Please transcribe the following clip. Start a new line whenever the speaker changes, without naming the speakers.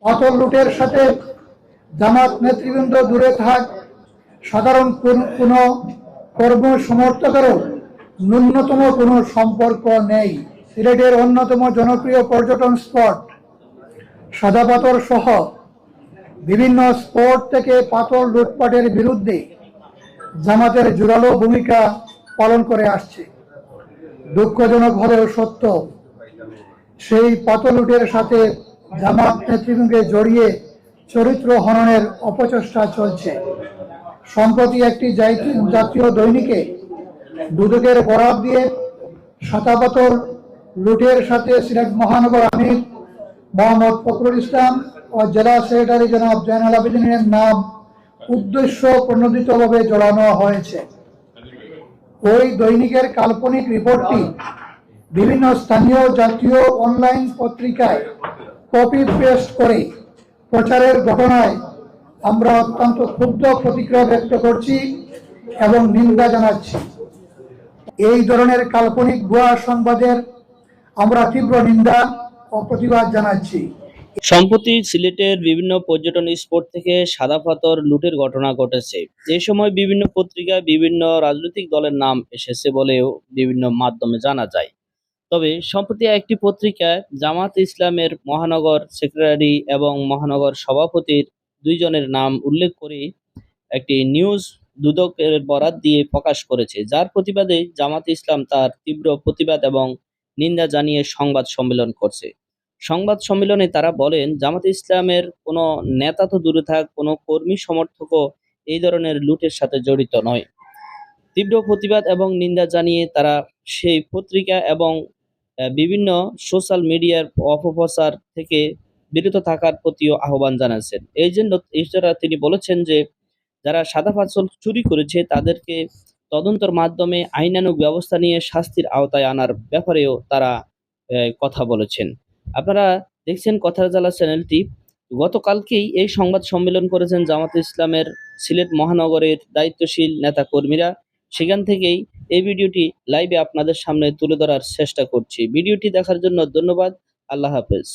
পাথর লুটের সাথে জামাত নেতৃবৃন্দ দূরে থাক, সাধারণ কোন- কর্ম সমর্থকেরও ন্যূনতম কোনো সম্পর্ক নেই। সিলেটের অন্যতম জনপ্রিয় পর্যটন স্পট সাদা পাথর সহ বিভিন্ন স্পট থেকে পাথর লুটপাটের বিরুদ্ধে জামাতের জোরালো ভূমিকা পালন করে আসছে। দুঃখজনক হলেও সত্য, সেই পাথর লুটের সাথে জামাত নেতৃবৃন্দকে জড়িয়ে চরিত্র হননের অপচেষ্টা চলছে। সম্প্রতি একটি জাতীয় দৈনিকে দুদকের বরাদ দিয়ে সাতাপাতর লুটের সাথে সিলেট মহানগর আমির মোহাম্মদ ফখরুল ইসলাম ও জেলা সেক্রেটারি জনাব জয়নাল আবেদিনের নাম উদ্দেশ্য প্রণোদিতভাবে জড়ানো হয়েছে। ওই দৈনিকের কাল্পনিক রিপোর্টটি বিভিন্ন স্থানীয় জাতীয় অনলাইন পত্রিকায় কপি পেস্ট করে প্রচারের ঘটনায় আমরা অত্যন্ত ক্ষুব্ধ প্রতিক্রিয়া ব্যক্ত করছি এবং নিন্দা জানাচ্ছি। এই ধরনের কাল্পনিক ভুয়া সংবাদের আমরা তীব্র নিন্দা ও প্রতিবাদ জানাচ্ছি।
সম্প্রতি সিলেটের বিভিন্ন পর্যটন স্পট থেকে সাদা পাথর লুটের ঘটনা ঘটেছে। এই সময় বিভিন্ন পত্রিকায় বিভিন্ন রাজনৈতিক দলের নাম এসেছে বলেও বিভিন্ন মাধ্যমে জানা যায়। তবে সম্প্রতি একটি পত্রিকায় জামাত ইসলামের মহানগর সেক্রেটারি এবং মহানগর সভাপতির দুইজনের নাম উল্লেখ করে একটি নিউজ দুদকের বরাত দিয়ে প্রকাশ করেছে, যার প্রতিবাদে জামাত ইসলাম তার তীব্র প্রতিবাদ এবং নিন্দা জানিয়ে সংবাদ সম্মেলন করছে। সংবাদ সম্মেলনে তারা বলেন, জামাত ইসলামের কোনো নেতা তো দূরে থাক, কোনো কর্মী সমর্থকও এই ধরনের লুটের সাথে জড়িত নয়। তীব্র প্রতিবাদ এবং নিন্দা জানিয়ে তারা সেই পত্রিকা এবং বিভিন্ন সোশ্যাল মিডিয়ার অপপ্রচার থেকে বিরত থাকার প্রতিও আহ্বান জানাচ্ছেন। এই জন্য তিনি বলেছেন যে, যারা সাদা ফাসল চুরি করেছে, তাদেরকে তদন্তর মাধ্যমে আইনানুগ ব্যবস্থা নিয়ে শাস্তির আওতায় আনার ব্যাপারেও তারা কথা বলেছেন। আপনারা দেখছেন কথার জ্বালা চ্যানেলটি। গতকালকেই এই সংবাদ সম্মেলন করেছেন জামাত ইসলামের সিলেট মহানগরের দায়িত্বশীল নেতা কর্মীরা সেখান থেকেই এই ভিডিওটি লাইভে আপনাদের সামনে তুলে ধরার চেষ্টা করছি। ভিডিওটি দেখার জন্য ধন্যবাদ। আল্লাহ হাফেজ।